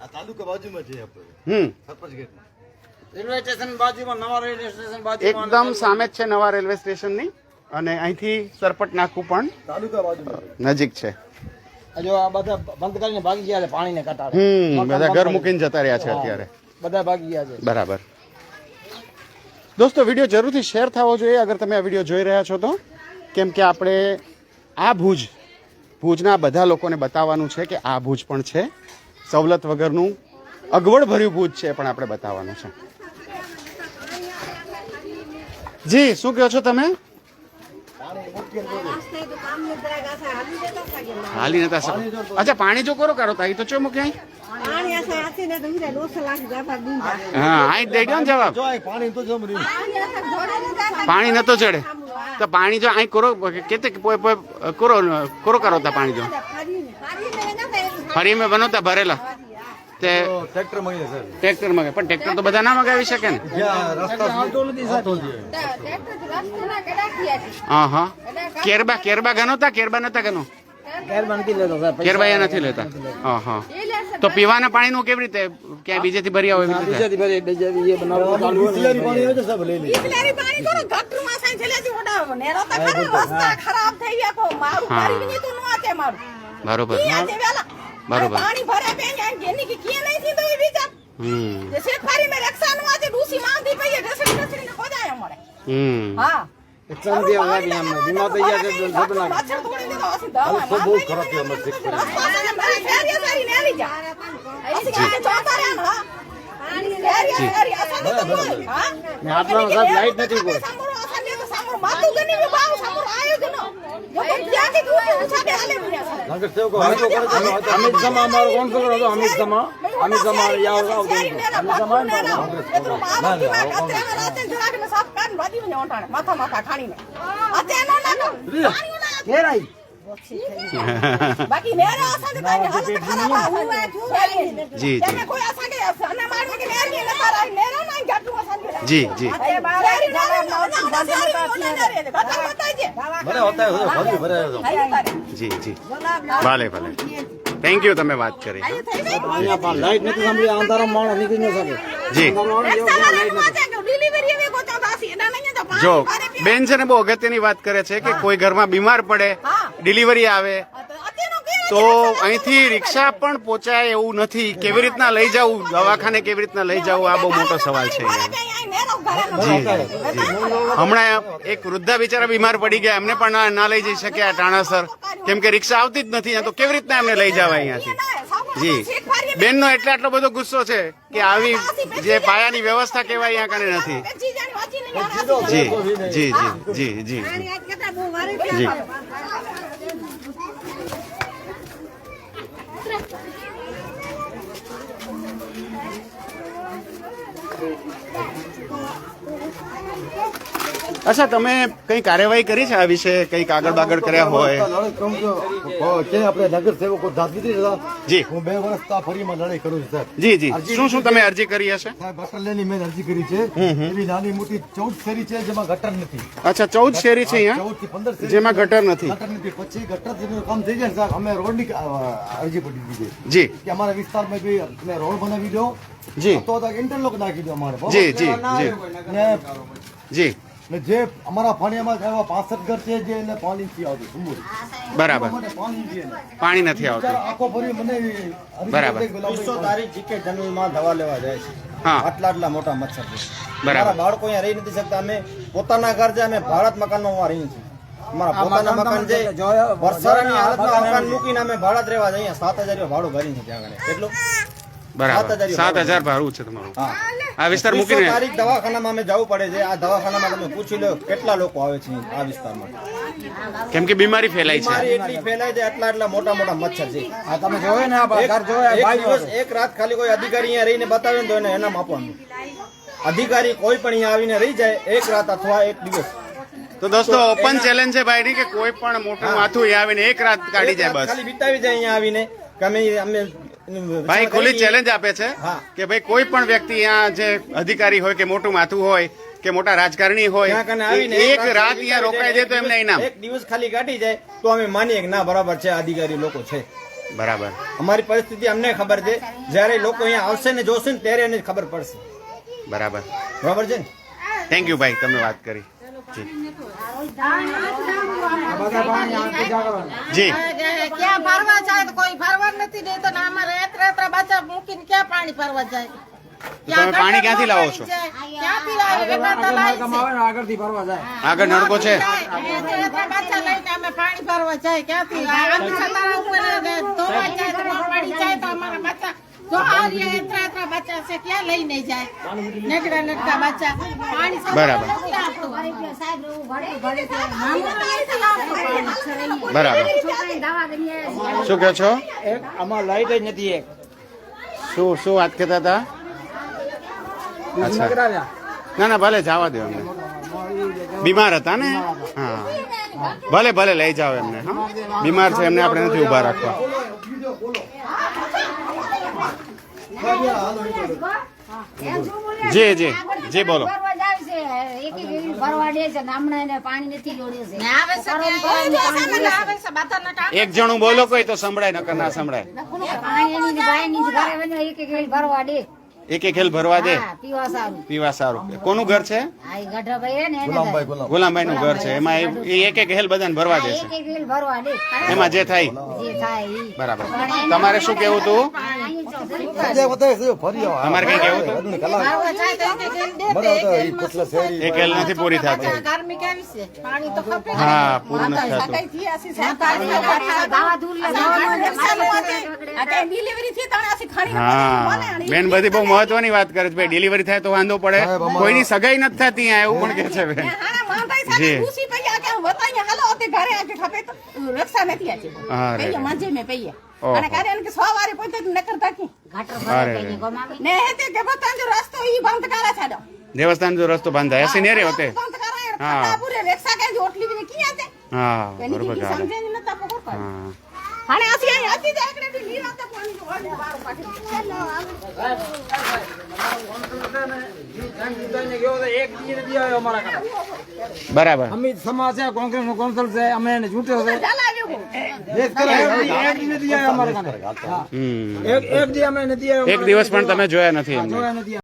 આ તાલુકા બાજુમાં છે આપણે. હમ. સરપંચ ગેટ. રેલવે સ્ટેશન બાજુમાં નવા રેલવે સ્ટેશન બાજુમાં એકદમ સામે જ છે નવા રેલવે સ્ટેશનની અને અહીંથી સરપટ નાખવું પણ તાલુકા બાજુમાં નજીક છે. જો આ બધા બંધ કરીને ભાગી ગયા છે પાણીને કટાડે હમ બધા ઘર મૂકીને જતા રહ્યા છે અત્યારે. બધા ભાગી ગયા છે. બરાબર. દોસ્તો વીડિયો જરૂરથી શેર થવો જોઈએ અગર તમે આ વીડિયો જોઈ રહ્યા છો તો. કેમ કે આપણે આ ભુજ ભુજના બધા લોકોને બતાવવાનું છે કે આ ભુજ પણ છે. સવલત વગરનું અગવડભર્યું ભૂત છે પણ આપણે બતાવવાનું છે. જી, શું કહો છો તમે? હાલી નતા સર અચ્છા, પાણી જો કરો કરો તાઈ તો ચો મુ ક્યાંય હા આઈ દઈ ગયો ને જવાબ. પાણી નતો ચડે. તો પાણી જો આઈ કરો, કે પોય કરો કરો કરો તા પાણી જો. ફરી મેં બનોતા ભરેલા. તે ટ્રેક્ટર મળી સર ટ્રેક્ટર મગે પણ ટ્રેક્ટર તો બધા ના મગાવી શકે ને. હા હા કેરબા કેરબા ગનો તા? કેરબા નતા પૈસા કેરબા એ નથી લેતા. હા હા તો પીવાના પાણીનું કેવી રીતે? ક્યાંય બીજેથી ભર્યા હોય એવી ભરી ને. પાણી આવે પાણી ની નો બરોબર. બરોબર. પાણી ભરે બે ને ગેની કે કે નહીં થી તો એ વિચાર. હમ. જે ફરી મે રક્ષા નો આતે ડૂસી માંધી પઈએ ડસડી ડસડી ને ખોદાય અમારે. હમ. હા. મચ્છર તોડી દીધો દવા બહુ ખરાબ છે અમારે શેખ ફરી. રસ્તા મારી ફેરી ફેરી ને આવી જા. હસી કાંઈ જોતા રહ્યા હા. પાણી ફેરી ફેરી અસર તો હા. ને આટલામાં સાહેબ લાઈટ નથી કોઈ. સામરો અસર ને તો માતું ગની મે બાવ સામરો આયો ગનો જો ત્યાંથી તું છાડે હાલે મુન્યા નગર સેવકો વાંચો કરે છે ને વાંચો. અમિત સમા અમારો કોણ છોકરો હતો અમિત સમા અમિત સમા યાવ આવતો હતો. અમિત સમા ને તો ના, ના, આવો માથા માથા ખાણીને અત્યારે નો નાખો ભરે હોતા ભરે હોય. જી જી. ભલે ભલે. થેન્ક યુ તમે વાત કરી. લાઈટ નથી સાંભળી અંધારા માણસ નીકળી ન શકે જી. જો બેન છે ને બહુ અગત્યની વાત કરે છે કે કોઈ ઘરમાં બીમાર પડે ડિલિવરી આવે તો અહીંથી રિક્ષા પણ પહોંચાય એવું નથી. કેવી રીતના લઈ જવું દવાખાને કેવી રીતના લઈ જવું આ બહુ મોટો સવાલ છે હમણાં એક વૃદ્ધા બિચારા બીમાર પડી ગયા. એમને પણ ના- લઈ જઈ શક્યા ટાણાસર. કેમ કે રિક્ષા આવતી જ નથી તો કેવી રીતના એમને લઈ જવાય અહીંયાથી? જી. બેનનો એટલે આટલો બધો ગુસ્સો છે કે આવી જે પાયાની વ્યવસ્થા કહેવાય અહીંયા કને નથી. જી જી જી જી જી. જી. અચ્છા તમે કઈ કાર્યવાહી કરી છે આ વિશે? કંઈક આગળ બાગળ કર્યા હોય? આપણે નગર સેવકો. જી. હું બે વર્ષ ફરીમાં લડાઈ કરું છું સાહેબ. જી જી. શું શું તમે અરજી કરી હશે? સાહેબ ગટર મેં અરજી કરી છે. એવી નાની મોટી ચૌદ શેરી છે જેમાં ગટર નથી. અચ્છા ચૌદ શેરી છે અહીંયા? જેમાં ગટર નથી. ગટર નથી. પછી ગટર કામ થઈ જાય સાહેબ અમે રોડની અરજી પડી દીધી છે. જી. કે અમારા વિસ્તારમાં બી રોડ બનાવી દો જી. તો તો ઇન્ટરલોક નાખી દો અમારે જી જી જી. જી. ને જે અમારા ફાળિયામાં એવા પાસઠ ઘર છે જે એને પાણી નથી આવતું. બરાબર. પાણી નથી આવતું. આખો ભરી મને બરાબર. વીસો તારીખ જીકે જમીનમાં દવા લેવા જાય છે. હા. આટલા આટલા મોટા મચ્છર છે. બરાબર. બાળકો અહીંયા રહી નથી શકતા. અમે પોતાના ઘર છે અમે ભારત મકાનમાં અહીંયા રહીએ છીએ. અમારા પોતાના મકાન છે વરસાદની હાલતમાં મકાન મૂકીને અમે ભાડા જ રહેવા જઈએ સાત હજાર રૂપિયા ભાડું ભરી ત્યાં આગળ. એટલું બરાબર. સાત હજાર ભાડું. છે તમારું. આ વિસ્તાર મૂકીને. તારીખ દવાખાનામાં અમે જવું પડે છે. આ દવાખાનામાં તમે પૂછી લો કેટલા લોકો આવે છે આ વિસ્તારમાં. કેમ કે બીમારી ફેલાય છે. એટલી ફેલાય છે એટલા એટલા મોટા મોટા મચ્છર છે. આ તમે જોયો ને આ એક જોયો એક ભાઈ દિવસ એક રાત ખાલી કોઈ અધિકારી અહીંયા રહીને બતાવે ને તો એને એનામ આપવાનું. અધિકારી કોઈ પણ અહીંયા આવીને રહી જાય એક રાત અથવા એક દિવસ. તો દોસ્તો ઓપન ચેલેન્જ છે ભાઈ કે કોઈ પણ મોટું માથું અહીંયા આવીને એક રાત કાઢી જાય બસ. ખાલી વિતાવી જાય અહીંયા આવીને કે અમે અમે ભાઈ ખુલ્લી. ચેલેન્જ આપે છે હા. કે ભાઈ કોઈ પણ વ્યક્તિ અહીંયા જે અધિકારી હોય કે મોટું માથું હોય કે મોટા રાજકારણી હોય ત્યાં કને આવીને એક રાત અહીંયા રોકાઈ જાય તો એમને ઇનામ. એક દિવસ ખાલી કાઢી જાય તો અમે માનીએ કે ના બરાબર છે અધિકારી લોકો છે. બરાબર. અમારી પરિસ્થિતિ અમને ખબર છે. જ્યારે લોકો અહીંયા આવશે ને જોશે ને ત્યારે એને ખબર પડશે. બરાબર. બરાબર છે ને? થેન્ક યુ ભાઈ તમે વાત કરી. જી. જી. ક્યાં ફરવા જાય તો કોઈ નથી દેતો ને અમારે એતરા એતરા બાચા મૂકીને ક્યાં પાણી ભરવા જાય? તમે પાણી ક્યાંથી લાવો છો? ક્યાંથી લાવે? આગળ નળકો છે. અમે પાણી ભરવા જાય. ક્યાંથી? બરાબર. બરાબર. શું કહો છો? શું શું વાત કહેતા હતા? ના ના ભલે જવા દો અમે બીમાર હતા ને? હા. ભલે ભલે લઈ જાઓ એમને હા. બીમાર છે એમને આપણે નથી ઊભા રાખવા. જી જી જી બોલો. એક જણું બોલો કોઈ તો સંભળાય નકર ના સંભળાય. એક એક હેલ ભરવા દે. પીવા સારું. પીવા કોનું ઘર છે? ગુલામભાઈ નું ઘર. છે. એમાં એ એક એક હેલ બધાને ભરવા દે છે. એક વેલ ભરવા દે. એમાં જે થાય. જે થાય ઈ. બરાબર. તમારે શું કેવું તું? અમારે કઈ તો? એક હેલ નથી પૂરી થતી. ગરમી કેવી છે. પાણી તો ખપે. ને. હા પૂરું નથી થતું. હા. બેન બધી બહુ મહત્વની વાત કરે છે. ભાઈ ડિલિવરી થાય તો વાંધો પડે. કોઈની સગાઈ નથી થતી અહીંયા એવું પણ કે છે માંધાઈ જી. સાથે ખુશી પૈયા કે વતાઈ હાલો અતે ઘરે આકે ખપે તો રક્ષા નથી આજી. હા, રે. પૈયા મંજે મે પૈયા. ઓહો. અને કરે ને રે. હે રસ્તો બંધ દેવસ્થાન રસ્તો હોતે. બરોબર હા. હાણે આસી અહીં હતી જ એકડે દી પાણી ઓડી બાર પાટી એક આવ્યો અમારા બરાબર. અમિત સમાજ છે કોંગ્રેસ નો કોન્સલ છે અમે એને ચૂંટ્યો છે. એક દી- એક દી નથી આવ્યો અમારા કાંઠે. હા. હમ. એક એક દી અમે નથી આવ્યો એક દિવસ પણ તમે જોયા નથી જોયા નથી